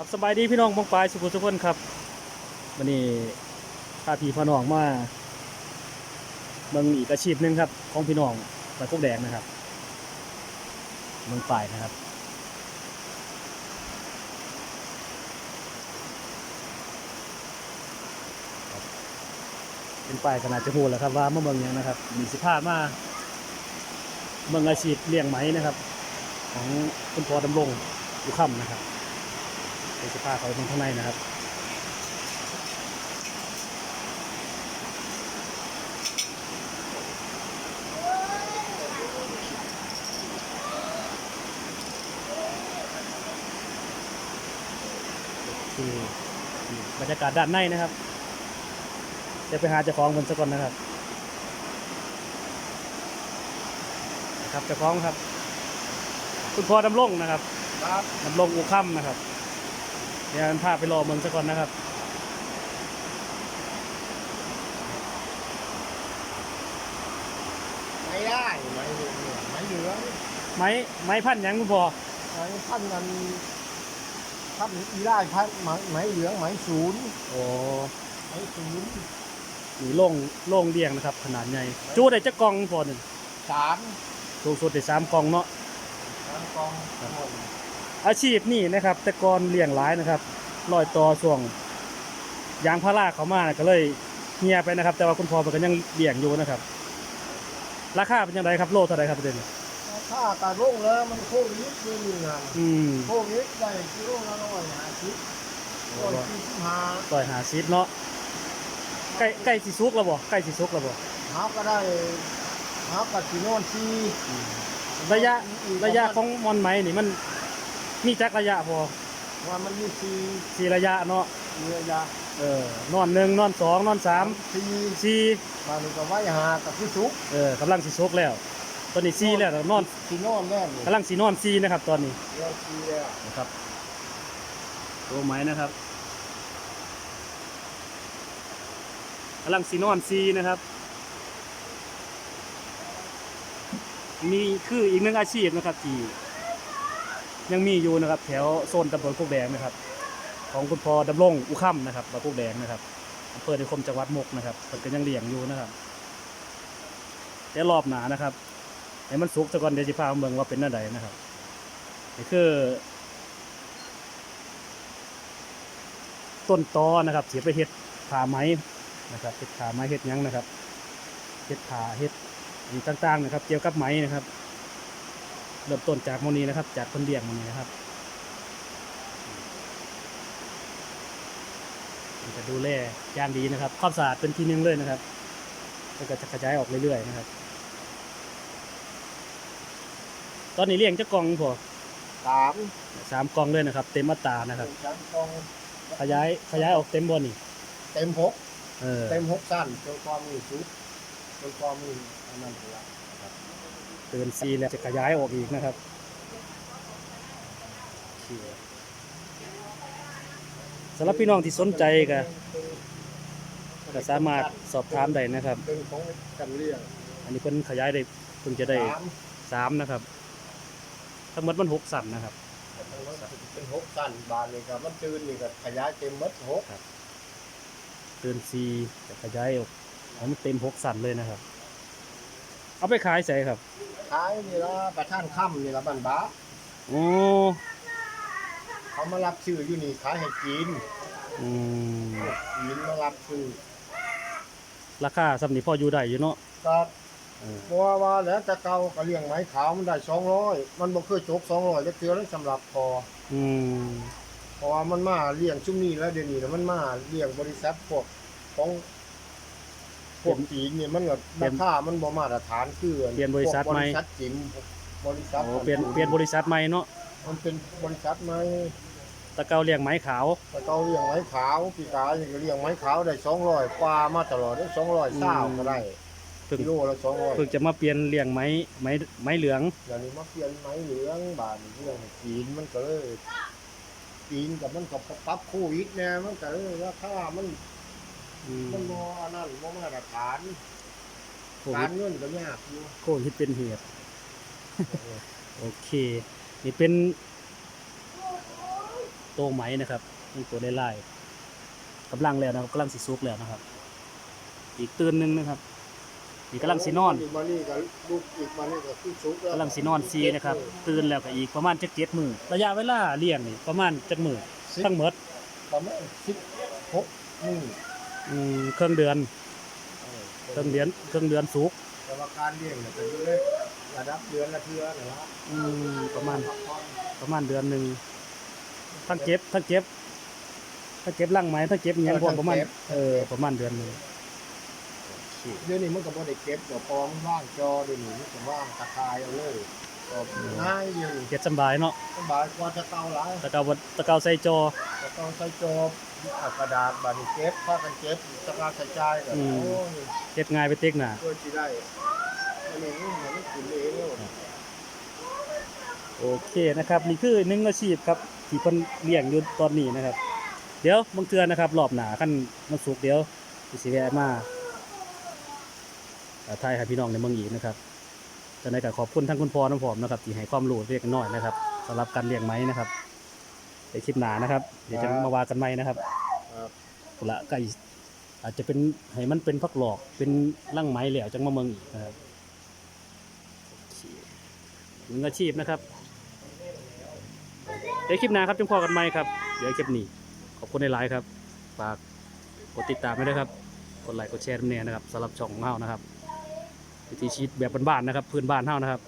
ครับสบายดีพี่น้องมองปลายสุขุทุกคนครับวันนี้พาพี่พน้องมาเมืองอีกอาชีพหนึ่งครับ ของพี่น้องปลากุกแดงนะครับเมืองปลายนะครับเป็นป้ายขนาดจะพูดแล้วครับว่าเมื่อเมืองยังนะครับ มีสิพามาเมืองอาชีพเลี้ยงไหมนะครับ ของคุณพ่อดำรงอยู่ค่ำนะครับ เป็นสิพาเขาตรงข้างในนะครับคือบรรยากาศด้านในนะครับ จะไปหาเจ้าของมันสักก่อนนะครับนะครับเจ้าของครับ คุณพ่อดำรงนะครับครับดำรงอุค่ำนะครับ เดี๋ยวพาไปรอเมืองสักก่อนนะครับไม่ได้ไม่เหลืองไม่เหลืองไม้ไม้พันธุ์หยังคุณพ่อไม้พันกันพันอีได้พันไม้ไม้เหลืองไม้ศูนย์โอ้ไม้ศูนย์มีโล่งโล่งเดียงนะครับ ขนาดใหญ่จูได้จะกล่องพอหนึ่งสามสูงสุดได้สามกล่องเนาะ สามกองหมด อาชีพนี่นะครับ แต่ก่อนเลี้ยงหลายนะครับลอยต่อช่วงยางพาราเขามาน่ะก็เลยเงียไปนะครับ แต่ว่าคุณพ่อมันก็ยังเลี้ยงอยู่นะครับ ราคาเป็นยังไงครับโลเท่าไหรครับประเด็นถ้าการลงแล้วมันโควิดด้วยนี่นะอืมโควิดได้กิโลละร้อยห้าสิบร้อยสี่สิบห้าต่อยหาซีดเนาะใกล้ใกล้สิซุกแล้วบ่ใกล้สิซุกแล้วบ่หาก็ได้หากับสีโนอนซีระยะระยะของมอนไหมนี่มัน มีจักระยะพอว่ามันมีซีสี่ระยะเนาะมีระยะเออนอนหนึ่งนอนสองนอนสามซีสี่มาดูกับว่าหากับที่สุกเออกำลังสิซุกแล้ว ตอนนี้สี่แล้วนอนซีโนอนแน่เลยกำลังสีนอนสี่นะครับ ตอนนี้เรียกซีแล้วนะครับ ตัวไหมนะครับกำลังสีนอนซีนะครับ มีคืออีกหนึ่งอาชีพนะครับที่ ยังมีอยู่นะครับ แถวโซนตำบลโคกแดงนะครับ ของคุณพ่อดำรงอุค่ำนะครับบาโคกแดงนะครับอำเภอในคมจังหวัดมกนะครับเพิ่นก็ยังเลี้ยงอยู่นะครับแต่รอบหนานะครับให้มันสุกซะก่อนเดี๋ยวจะพาเมืองว่าเป็นหน้าใดนะครับนี่คือต้นตอนะครับเสียไปเฮ็ดผ่าไหมนะครับเฮ็ดผ่าไหมเฮ็ดยังนะครับเฮ็ดผ่าเฮ็ดอีกต่างๆนะครับ เกี่ยวกับไหมนะครับ เริ่มต้นจากโมนี้นะครับ จากคนเลี้ยงโมนี้นะครับมันจะดูแลอย่างดีนะครับความสะอาดเป็นทีหนึงเลยนะครับแล้วก็จะกระจายออกเรื่อยๆนะครับ ตอนนี้เลี้ยงจะกล่องพอสามสามกล่องเลยนะครับ เต็มอัตรานะครับสามกองขยายขยายออกเต็มบนนี่เต็มหกเออเต็มหกสั้นจนความมีชุดจนความมีอันนั้นละ เกินซีแล้วจะขยายออกอีกนะครับโอเคสำหรับพี่น้องที่สนใจก็ก็สามารถสอบถามได้นะครับ เป็นของกันเลี้ยงอันนี้เพิ่นขยายได้เพิ่งจะได้สามสามนะครับ ทั้งหมดมันหกสันนะครับ เป็นหกสั้นบานนี่ครับมันตื่นนี่ก็ขยายเต็มหมดหกเกินซีจะขยายออกให้มันเต็มหกสันเลยนะครับ เอาไปขายใส่ครับ ขายนี่ละประท่านค่ำนี่ละบันบาโอ้เขามารับชื่ออยู่นี่ขายให้จีนอืมจีนมารับชื่อราคาสำนี้พออยู่ได้อยู่เนาะก็เออบัวว่าแล้วแต่เก่าก็เลี้ยงไม้ขาวมันได้สองร้อยมันบ่เคยจกสองร้อยจะเทื่อแล้วสำหรับพออืมเพราะว่ามันมาเลี้ยงชุ่มนี้แล้วเดี๋ยวนี้นะมันมาเลี้ยงบริษัทพวกของพ วกจีนเนี่ยมันก็ราคามันบ่มาตรฐานคือเปลี่ยนบริษัทพวกใหม่บริษัทจีนบริษัทโอ้เปลี่ยนเปลี่ยนบริษัทใหม่เนาะมันเป็นบริษัทใหม่ตะเกาเลี้ยงไม้ขาวแต่เก่าเลี้ยงไม้ขาวปีกายนี่ก็เลี้ยงไม้ขาวได้200กว่ามาตลอดได้200เศร้าก็ได้เพิ่งกิโลละ200เพิ่งจะมาเปลี่ยนเลี้ยงไม้ไม้ไม้เหลืองเดี๋ยวนี้มาเปลี่ยนไม้เหลืองบาดนี้เรื่องจีนมันก็เลยจีนกับมันก็ปรับโควิดแน่มันก็เลยราคามันอื มมันบ่อันนั้นบ่มาตรฐานโคกาวิรดเงินก็ยากอยู่โควิดเป็นเหตุโอเคนี่เป็นโตไหมนะครับนี่ตัวไล่ๆกำลังแล้วนะครับกำลังสิซุกแล้วนะครับ อีกตื่นหนึงนะครับอีกกำลังสินอนมานี่ก็ลูกอีกมานี่ก็คือสุกแล้วกำลังสินอนซีนะครับตื่นแล้วก็อีกประมาณจักเจ็ดมือระยะเวลาเลี้ยงนี่ประมาณจักมือทั้งหมดประมาณสิบหกมื้อ อืมเครื่องเดือนเออเครื่องเดือน เครื่องเดือนสุกแต่ว่าการเลี้ยงเนี่ยจะอยู่ในระดับเดือนละเทื่อนะฮะอืมประมาณพักผ่อนประมาณเดือนหนึ่งทั้งเก็บทั้งเก็บทั้งเก็บร่างไม้ทั้งเก็บอิหยังพร้อมประมาณเออประมาณเดือนหนึงเดี๋ยวนี้มันก็บ่ได้เก็บเดี๋ยวพอมันว่างจอเดี๋ยวนี้มันก็ว่างตะคายเอาเลยก็ง่ายเดียวนี่เก็บสำบายเนาะสบายกว่าจะเก่าหลายตะเกาบ่ตะเกาใส่จอก็ต้องใช้จอบ เอากระดาษบาดนี้เก็บพากันเก็บจะการใช้จ่ายก็อืม โอ้ยเก็บง่ายไปเต็กหน่ะเพื่อสิได้อันนี้มันไม่กินเองแล้วโอเคนะครับนี่คือหนึ่งอาชีพครับที่เพิ่นเลี้ยงอยู่ตอนนี้นะครับ เดี๋ยวบางเทื่อนะครับรอบหน้าคันมันสุกเดี๋ยวสิแวะมาเอ่อถ่ายให้พี่น้องในเมืองอีกนะครับจะในก็ขอบคุณทั้งคุณพ่อน้องผอมนะครับที่ให้ความรู้เล็กน้อยนะครับสำหรับการเลี้ยงไหมนะครับ ในคลิปหน้านะครับ เดี๋ยวจะมาว่ากันใหม่นะครับครับพุ่นละก็อีกอาจจะเป็นให้มันเป็นพักหลอกเป็นร่างไหมแล้วจังมาเมืองอีกนะครับโอเคหนึ่งอาชีพนะครับเดี๋ยวคลิปหน้าครับจังพอกันไหมครับ เดี๋ยวคลิปนี้ขอบคุณในไลน์ครับฝากกดติดตามไว้ด้วยครับกดไลค์กดแชร์ด้วยนะครับสำหรับช่องของเฮานะครับวิธีชีวิตแบบบ้านๆนะครับ พื้นบ้านเฮานะครับ